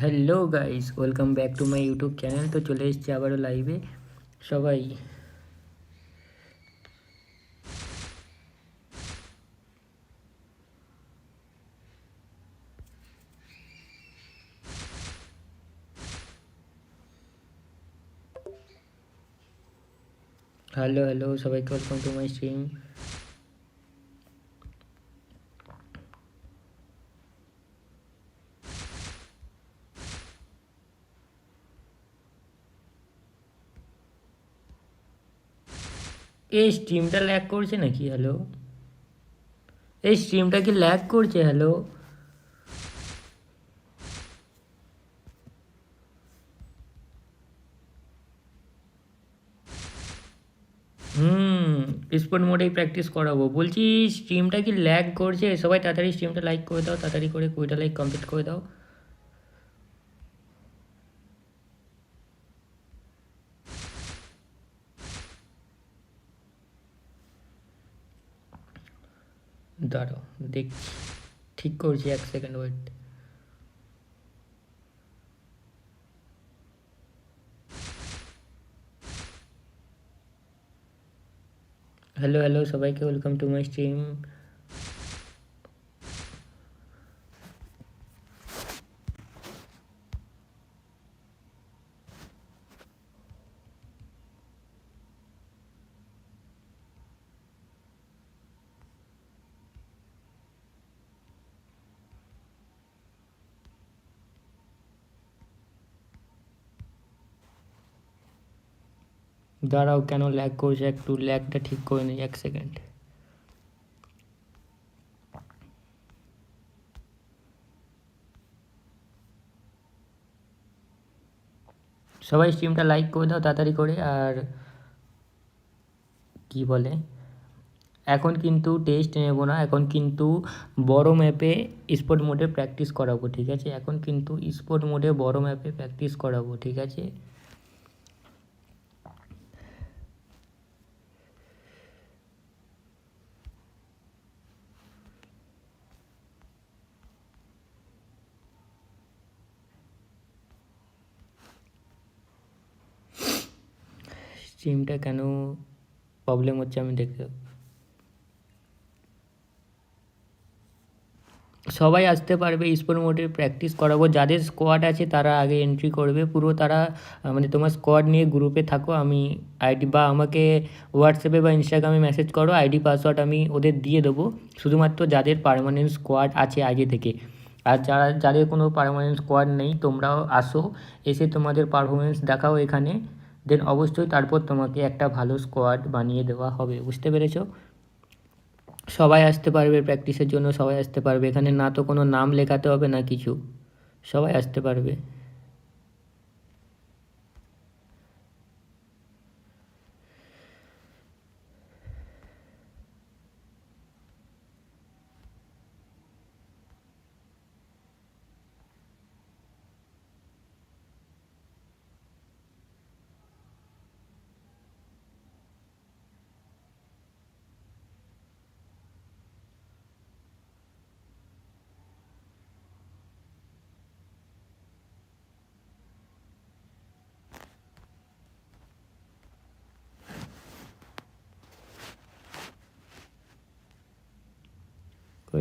Hello guys welcome back to my YouTube channel তো চলে এসেছি আবারও লাইভে সবাই হ্যালো হ্যালো সবাইকে ওয়েলকাম টু মাই স্ট্রিম এই স্ট্রিমটা ল্যাগ করছে নাকি? হ্যালো এই স্ট্রিমটা কি ল্যাগ করছে? হ্যালো স্পোর্ট মোডেই প্র্যাকটিস করাবো। বলছি স্ট্রিমটা কি ল্যাগ করছে? সবাই তাড়াতাড়ি স্ট্রিমটা লাইক করে দাও, তাড়াতাড়ি করে কুড়িটা লাইক কমপ্লিট করে দাও। দাঁড়াও দেখছি ঠিক করছি এক সেকেন্ড ওয়েট হ্যালো হ্যালো সবাইকে ওয়েলকাম টু মাই স্ট্রিম দাঁড়াও, কেন ল্যাগ করছে? একটু ল্যাগটা ঠিক করে নিই, এক সেকেন্ড সবাই স্ট্রিমটা লাইক করে দাও তাড়াতাড়ি করে, আর কি বলে? এখন কিন্তু টেস্ট নেব না, এখন কিন্তু বড় ম্যাপে স্পোর্ট মোডে প্র্যাকটিস করাবো, ঠিক আছে? এখন কিন্তু স্পোর্ট মোডে বড় ম্যাপে প্র্যাকটিস করাবো, ঠিক আছে? স্ট্রিমটা কেন প্রবলেম হচ্ছে আমি দেখতে সবাই আসতে পারবে স্পোর্ট মোডে প্র্যাকটিস করাবো। যাদের স্কোয়াড আছে, তারা আগে এন্ট্রি করবে। পুরো তারা মানে তোমার স্কোয়াড নিয়ে গ্রুপে থাকো। আমি আইডি বা আমাকে হোয়াটসঅ্যাপে বা ইনস্টাগ্রামে মেসেজ করো। আইডি পাসওয়ার্ড আমি ওদের দিয়ে দেবো। শুধুমাত্র যাদের পার্মানেন্ট স্কোয়াড আছে আগে থেকে। আর যারা, যাদের কোনো পার্মানেন্ট স্কোয়াড নেই, তোমরাও আসো। এসে তোমাদের পারফরমেন্স দেখাও এখানে। দেন অবশ্যই তারপর তোমাকে একটা ভালো স্কোয়াড বানিয়ে দেওয়া হবে, বুঝতে পেরেছ? সবাই আসতে পারবে প্র্যাকটিসের জন্য, সবাই আসতে পারবে। এখানে না তো কোনো নাম লেখাতে হবে, না কিছু। সবাই আসতে পারবে।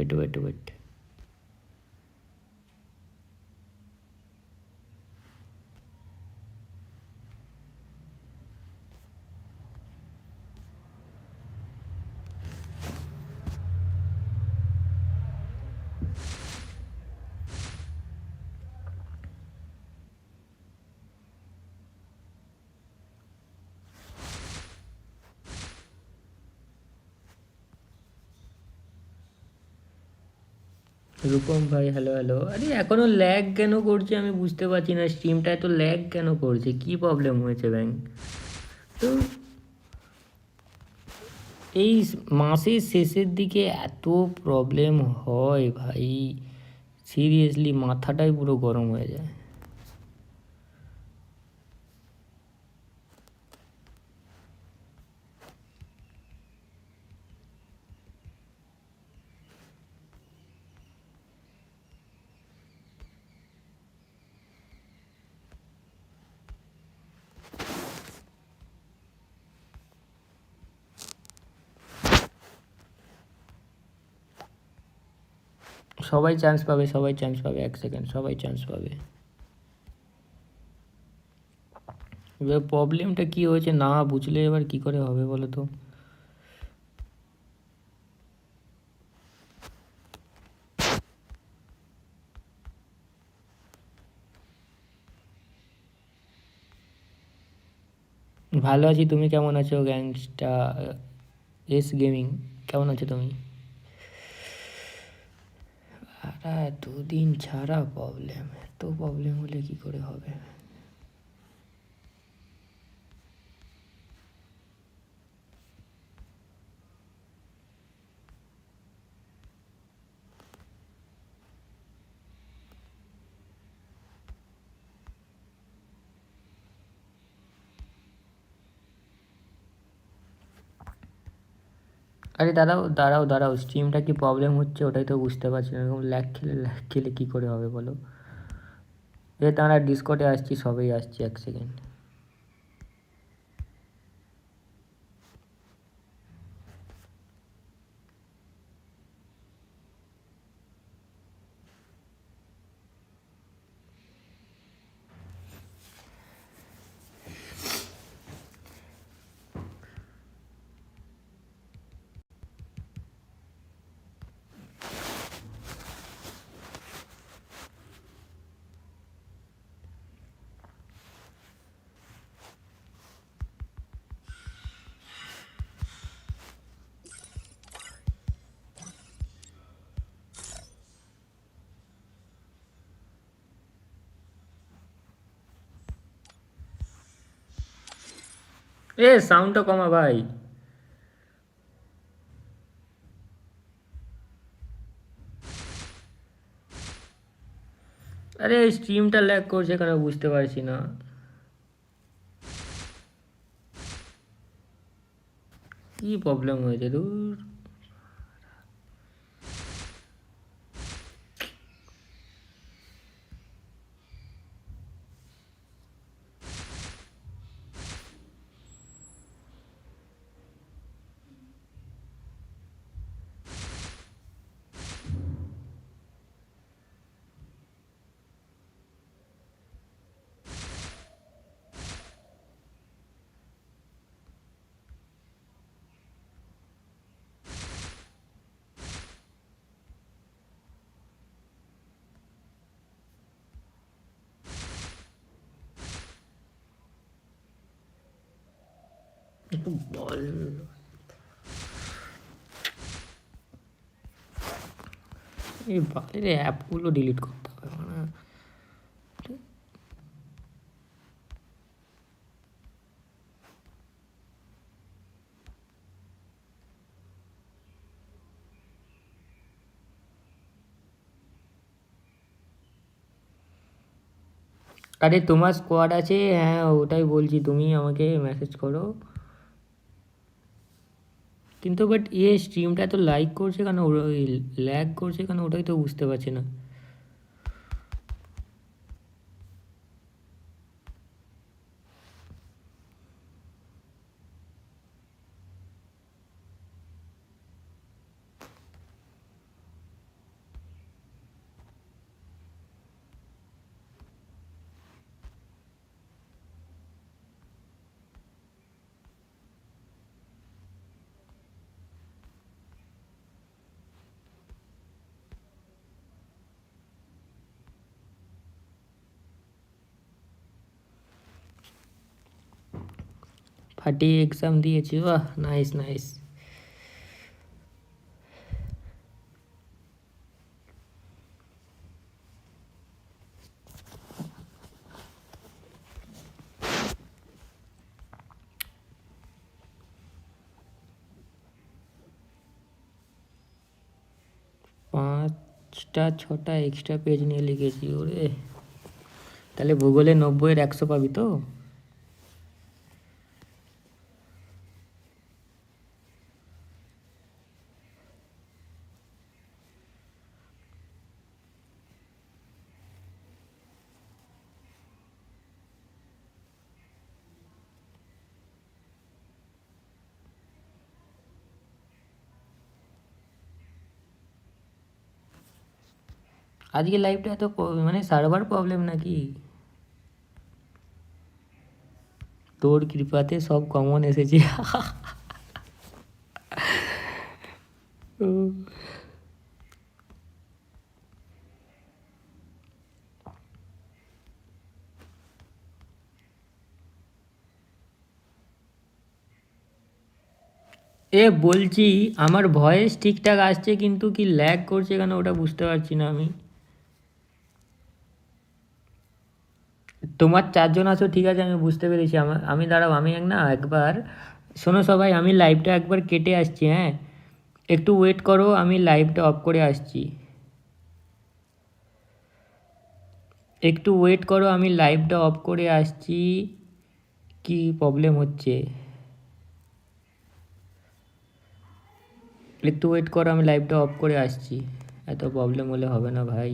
ওয়েট ওয়েট ওয়েট রূপম ভাই হ্যালো হ্যালো আরে এখনও ল্যাগ কেন করছে আমি বুঝতে পারছি না স্ট্রিমটা এত ল্যাগ কেন করছে? কি প্রবলেম হয়েছে ব্যাংক তো এই মাসের শেষের দিকে এত প্রবলেম হয় ভাই। সিরিয়াসলি মাথাটাই পুরো গরম হয়ে যায়। সবাই চান্স পাবে, সবাই চান্স পাবে, এক সেকেন্ড সবাই চান্স পাবে। এবার প্রবলেমটা কি হয়েছে না বুঝলে এবার কি করে হবে বলো তো? ভালো আছি, তুমি কেমন আছো গ্যাংস্টা এস গেমিং কেমন আছো তুমি? আরে দুদিন ছাড়া প্রবলেম এত প্রবলেম হলে কী করে হবে? আরে দাঁড়াও দাঁড়াও দাঁড়াও স্ট্রিমটা কি প্রবলেম হচ্ছে ওটাই তো বুঝতে পারছি না। এরকম ল্যাক খেলে ল্যাক খেলে কী করে হবে বলো? এ তারা ডিসকটে আসছি, সবাই আসছি, এক সেকেন্ড এ সাউন্ডটা কমা ভাই। আরে স্ট্রিমটা ল্যাগ করছে কেন বুঝতে পারছি না। কি প্রবলেম হয়েছে দূর একটু এই অ্যাপগুলো ডিলিট করতে হবে মানে। আরে তোমার স্কোয়াড আছে? হ্যাঁ ওটাই বলছি, তুমি আমাকে মেসেজ করো। কিন্তু বাট এ স্ট্রিমটা এত লাইক করছে কেন? ল্যাগ করছে কেন? ওটাই তো বুঝতে পারছে না। ফাটিয়ে এক্সাম দিয়েছি, বাহ নাইস নাইস পাঁচটা, ছটা এক্সট্রা পেজ নিয়ে লিখেছি, ওরে। তাহলে ভূগোলে নব্বইয়ের একশো পাবি তো? আজকে লাইভটা এত মানে সার্ভার প্রবলেম নাকি? তোর কৃপাতে সব কমন এসেছে। এ বলছি, আমার ভয়েস ঠিকঠাক আসছে কিন্তু কি ল্যাগ করছে কেন ওটা বুঝতে পারছি না আমি। তোমার চারজন আছো, ঠিক আছে, আমি বুঝতে পেরেছি। আমি দাঁড়াও, আমি এক না একবার, শোনো সবাই, আমি লাইভটা একবার কেটে আসছি হ্যাঁ? একটু ওয়েট করো, আমি লাইভটা অফ করে আসছি। একটু ওয়েট করো, আমি লাইভটা অফ করে আসছি। কি প্রবলেম হচ্ছে? একটু ওয়েট করো, আমি লাইভটা অফ করে আসছি। এত প্রবলেম হলে হবে না ভাই।